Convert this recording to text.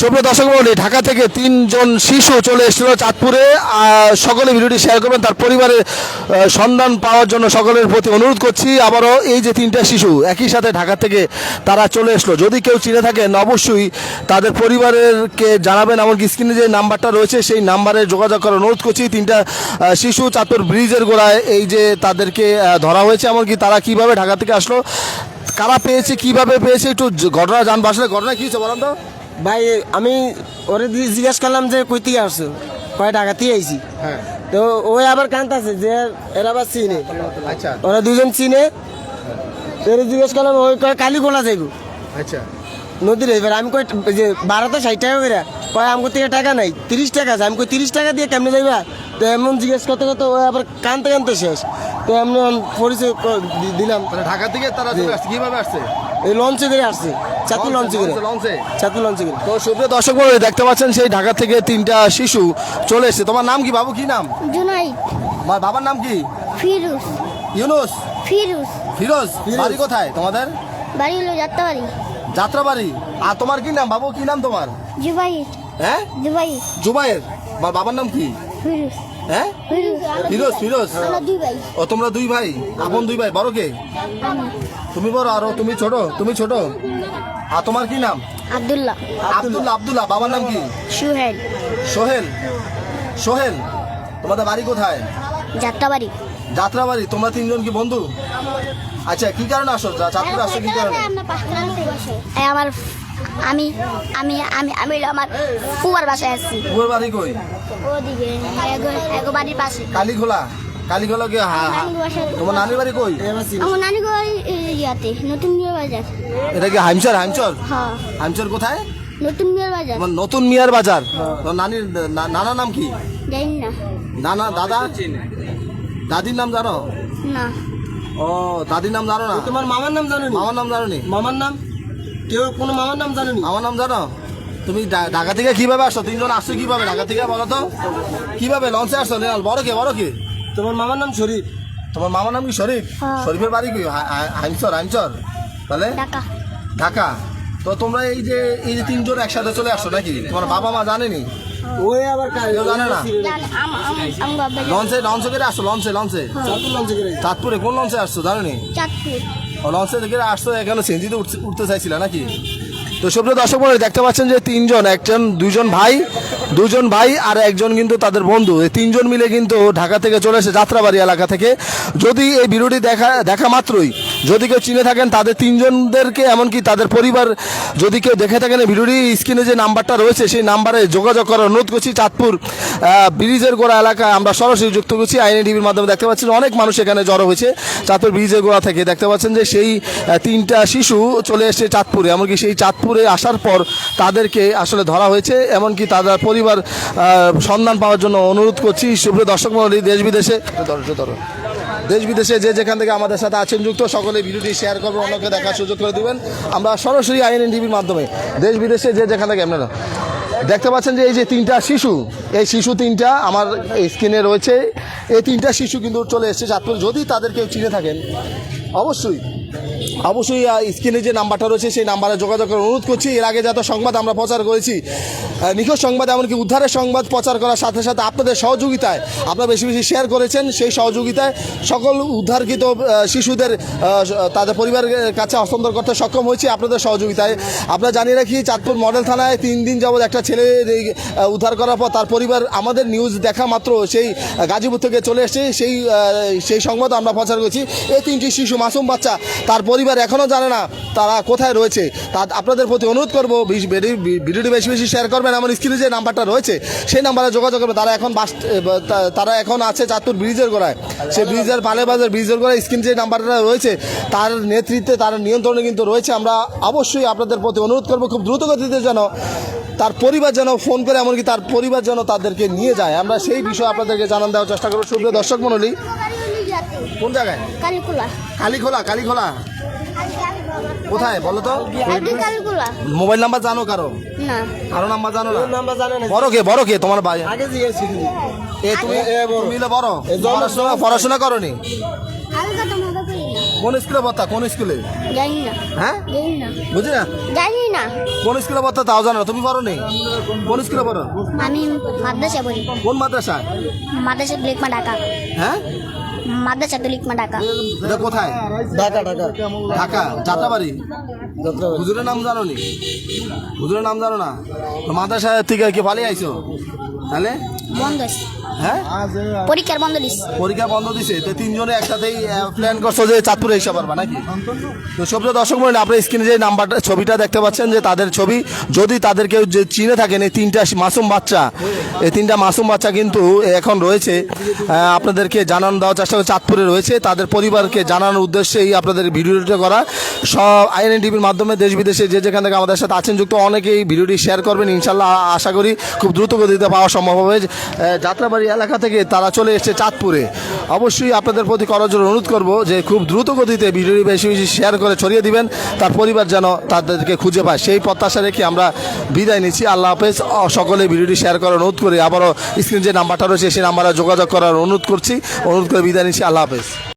সুপ্রিয় দর্শক মন্ডলী, ঢাকা থেকে তিনজন শিশু চলে এসেছিল চাঁদপুরে। সকলে ভিডিওটি শেয়ার করবেন, তার পরিবারের সন্ধান পাওয়ার জন্য সকলের প্রতি অনুরোধ করছি। আবারও এই যে তিনটা শিশু, একই সাথে ঢাকা থেকে তারা চলে এসলো যদি কেউ চিনে থাকেন, অবশ্যই তাদের পরিবারেরকে জানাবেন। এমনকি স্ক্রিনে যে নাম্বারটা রয়েছে, সেই নাম্বারে যোগাযোগ করার অনুরোধ করছি। তিনটা শিশু চাঁদপুর ব্রিজের গোড়ায় এই যে তাদেরকে ধরা হয়েছে। এমনকি তারা কীভাবে ঢাকা থেকে আসলো, কারা পেয়েছে, কীভাবে পেয়েছে, একটু ঘটনা জানব। আসলে ঘটনা কি হচ্ছে বলেন তো? ভাই আমি ওরে জিজ্ঞেস করলাম যে কই থেকে আসছো? কয় টাকা দিয়ে আইছি। হ্যাঁ। তো ওই আবার কান্তাছে যে এরা আবার চিনে। আচ্ছা। ওরা দুজন চিনে। ওরে জিজ্ঞেস করলাম ওই কয় কালি খোলা যাইব? আচ্ছা। নদীর এবার আমি কই যে বারো তো ষাট টাকা করে কয় আমার থেকে টাকা নাই তিরিশ টাকা আছে আমি কই তিরিশ টাকা দিয়ে কেমনে যাইবা? তো এমন জিজ্ঞেস করতে করতে ওই আবার কানতে কানতে শেষ। তো এমন পরিচয় দিলাম। মানে ঢাকা থেকে তারা কীভাবে আসছে? এই লঞ্চে করে আসছে। চাতু লঞ্চে করে। লঞ্চে চাতু লঞ্চে করে। তো সুপ্রিয় দর্শক মণ্ডলী দেখতে পাচ্ছেন সেই ঢাকা থেকে তিনটা শিশু চলে এসেছে। তোমার নাম কি বাবু? কি নাম? জুনাইদ। বা- বাবার নাম কি? ফিরুজ। ইউনুস? ফিরুজ। ফিরোজ? বাড়ি কোথায়? তোমাদের? বাড়ি হলো যাত্রাবাড়ি। যাত্রাবাড়ি। আর তোমার কি নাম? বাবু কি নাম তোমার? জুবাই হ্যাঁ? জুবাই জুবাইর। বা- বাবার নাম কি? ফিরুজ। হ্যাঁ? ফিরোজ ফিরোজ। ও তোমরা দুই ভাই? আপন দুই ভাই বড় কে? তুমি বড় আর তুমি ছোট? তুমি ছোট? আর তোমার কি নাম? আব্দুল্লাহ। আব্দুল্লাহ আব্দুল্লাহ বাবার নাম কি? সুহেল। সোহেল। সোহেল তোমাদের বাড়ি কোথায়? যাত্রাবাড়ি। যাত্রাবাড়ি তোমরা তিনজন কি বন্ধু? আচ্ছা কি কারণে আসো? যা- চাঁদপুরে আসছো কি কারণে? আমার আমি আমি আমি আমি আমার ফুয়ার বাসায় আসছি পুয়ের বাড়ি কই? ওদিকে এগো বাড়ির পাশে। কালীখোলা কালীখোলা কি হা- হা- নানির বাসায়। তোমার নানির বাড়ি কই? আমার নানি বাড়ি ইয়াতে নতুন বিয়ের বাজার। এটা কি হাইমচর হাইমচর? হ্যাঁ। হাইমচর কোথায়? নতুন বিয়ের বাজার। তোমার নতুন মিয়ার বাজার। তোমার নানির না- নানার নাম কি? জানি না। নানা দাদা? দাদির নাম জানো? না। ও দাদির নাম জানো না? তোমার মামার নাম জানো? মামার নাম জানো মামার নাম? কেউ কোনো মামার নাম জানো নি? আমার নাম জানো? তুমি ঢাকা থেকে কীভাবে আসছো? তিনজন আসছো কীভাবে? ঢাকা থেকে বলো তো। কীভাবে? লঞ্চে আসছো? নেনাল বড় কে? বড় কে? তোমার মামার নাম শরীফ। তোমার মামার নাম কি শরীফ? হ্যাঁ। শরীফের বাড়ি কি হাইমচর হাইমচর তাহলে? ঢাকা। ঢাকা। তো তোমরা এই যে এই যে তিনজন একসাথে চলে আসছো নাকি? তোমার বাবা মা জানেনি? ওই আবার কেউ জানে না। লঞ্চে লঞ্চে করে আসছো? লঞ্চে লঞ্চে। চাঁদপুরে কোন লঞ্চে আসছো? জানোনি? চাঁদপুর। লঞ্চে থেকে আসতো, এখানে সেঞ্জিতে উঠতে উঠতে চাইছিল নাকি? তো সব দর্শক মনে দেখতে পাচ্ছেন যে তিনজন, একজন দুজন ভাই দুজন ভাই আর একজন কিন্তু তাদের বন্ধু। এই তিনজন মিলে কিন্তু ঢাকা থেকে চলে এসে যাত্রাবাড়ি এলাকা থেকে। যদি এই ভিডিওটি দেখা দেখা মাত্রই যদি কেউ চিনে থাকেন তাদের তিনজনদেরকে এমনকি তাদের পরিবার যদি কেউ দেখে থাকেন ভিডিওটি স্ক্রিনে যে নাম্বারটা রয়েছে সেই নাম্বারে যোগাযোগ করার অনুরোধ করছি চাঁদপুর ব্রিজের গোড়া এলাকায় আমরা সরাসরি যুক্ত করছি। আইনি টিভির মাধ্যমে দেখতে পাচ্ছেন অনেক মানুষ এখানে জড়ো হয়েছে। চাঁদপুর ব্রিজের গোড়া থেকে দেখতে পাচ্ছেন যে সেই তিনটা শিশু চলে এসেছে চাঁদপুরে। এমনকি সেই চাঁদপুরে আসার পর তাদেরকে আসলে ধরা হয়েছে। এমনকি তাদের পরিবার সন্ধান পাওয়ার জন্য অনুরোধ করছি। সুপ্রিয় দর্শক মন্ডলী দেশ বিদেশে ধরো, ধরো। দেশ বিদেশে যে যেখান থেকে আমাদের সাথে আছেন যুক্ত, সকলে ভিডিওটি শেয়ার করবেন, অন্যকে দেখার সুযোগ করে দেবেন। আমরা সরাসরি আইএনএন টিভির মাধ্যমে দেশ বিদেশে যে যেখান থেকে, আপনারা দেখতে পাচ্ছেন যে এই যে তিনটা শিশু, এই শিশু তিনটা আমার স্ক্রিনে রয়েছে। এই তিনটা শিশু কিন্তু চলে এসেছে। চাঁদপুর যদি তাদের কেউ চিনে থাকেন, অবশ্যই অবশ্যই স্ক্রিনে যে নাম্বারটা রয়েছে, সেই নাম্বারে যোগাযোগ করার অনুরোধ করছি। এর আগে যত সংবাদ আমরা প্রচার করেছি নিখোঁজ সংবাদ এমনকি উদ্ধারের সংবাদ প্রচার করার সাথে সাথে আপনাদের সহযোগিতায় আপনারা বেশি বেশি শেয়ার করেছেন, সেই সহযোগিতায় সকল উদ্ধারকৃত শিশুদের তাদের পরিবারের কাছে হস্তান্তর করতে সক্ষম হয়েছে আপনাদের সহযোগিতায়। আপনারা জানিয়ে রাখি, চাঁদপুর মডেল থানায় তিন দিন যাবৎ একটা ছেলে উদ্ধার করার পর তার পরিবার আমাদের নিউজ দেখা মাত্র সেই গাজীপুর থেকে চলে এসেছে। সেই সেই সংবাদ আমরা প্রচার করছি। এই তিনটি শিশু, মাসুম বাচ্চা, তার পরিবার এখনও জানে না তারা কোথায় রয়েছে। তা আপনাদের প্রতি অনুরোধ করব ভিডিওটি বেশি বেশি শেয়ার করবেন আমার স্ক্রিনে যে নাম্বারটা রয়েছে সেই নাম্বারে যোগাযোগ করবে তারা এখন বাস তারা এখন আছে চাঁদপুর ব্রিজের গোড়ায়। সেই ব্রিজের পালে বাজার ব্রিজের গোড়ায় স্ক্রিন যে নাম্বারটা রয়েছে তার নেতৃত্বে তার নিয়ন্ত্রণে কিন্তু রয়েছে। আমরা অবশ্যই আপনাদের প্রতি অনুরোধ করব খুব দ্রুত গতিতে যেন তার পরিবার যেন ফোন করে এমনকি তার পরিবার যেন তাদেরকে নিয়ে যায়। আমরা সেই বিষয়ে আপনাদেরকে জানান দেওয়ার চেষ্টা করব। সুপ্রিয় দর্শক মণ্ডলী কোন জায়গায়? কালিকুলা কালীখোলা কালীখোলা। কোথায়? বলো তো। মোবাইল নাম্বার জানো কারও? না। কারও নাম্বার জানো না? নাম্বার জানে না। বড় কে? বড় কে? তোমার ভাই? আগে জিজ্ঞেস এ তুমি এ বড়। তুমি বড়? পড়াশোনা পড়াশোনা করনি? আমি কত মজা করি না। কোন স্কুলে পড়তা? কোন স্কুলে? জানি না। হ্যাঁ? জানি না। বুঝি না? জানি না। কোন স্কুলে পড়তা তাও জানো তুমি পড়ো নি কোন স্কুলে পড়ো? আমি মাদ্রাসা পড়ি। কোন মাদ্রাসা মাদ্রাসা লিখমা ঢাকা। হ্যাঁ? মাদ্রাসা তো লিখমা ঢাকা। এটা কোথায়? ঢাকা ঢাকা। ঢাকা? যাত্রাবাড়ি? হুজুরের নাম জানো নি? হুজুরের নাম জানো না? মাদ্রাসা থেকে কি পালিয়ে আইছো? তাহলে? বন্ধ আছে হ্যাঁ? পরীক্ষার বন্ধ দিস। পরীক্ষা বন্ধ দিছে। তো তিনজনে একসাথেই প্ল্যান করছ যে চাঁদপুরে এসে পারবা নাকি? তো সবজ দর্শক মনে আপনার স্ক্রিনে যে নাম্বারটা ছবিটা দেখতে পাচ্ছেন যে তাদের ছবি যদি তাদের কেউ যে চিনে থাকেন এই তিনটা মাসুম বাচ্চা এই তিনটা মাসুম বাচ্চা কিন্তু এখন রয়েছে। আপনাদেরকে জানানো দেওয়ার চেষ্টা করে চাঁদপুরে রয়েছে। তাদের পরিবারকে জানানোর উদ্দেশ্যেই আপনাদের ভিডিওটা করা। সব আইএনএন টিভির মাধ্যমে দেশ বিদেশে যে যেখান থেকে আমাদের সাথে আছেন যুক্ত অনেকেই ভিডিওটি শেয়ার করবেন। ইনশাল্লাহ আশা করি খুব দ্রুত গতিতে পাওয়া সম্ভব হবে। যাত্রাবাড়ি এলাকা থেকে তারা চলে এসছে চাঁদপুরে। অবশ্যই আপনাদের প্রতি করার জন্য অনুরোধ করব যে খুব দ্রুত গতিতে ভিডিওটি বেশি বেশি শেয়ার করে ছড়িয়ে দিবেন, তার পরিবার যেন তাদেরকে খুঁজে পায়। সেই প্রত্যাশা রেখে আমরা বিদায় নিচ্ছি। আল্লাহ হাফেজ। সকলে ভিডিওটি শেয়ার করার অনুরোধ করি আবারও স্ক্রিন যে নাম্বারটা রয়েছে, সেই নাম্বারে যোগাযোগ করার অনুরোধ করছি। অনুরোধ করে বিদায় নিচ্ছি। আল্লাহ হাফেজ।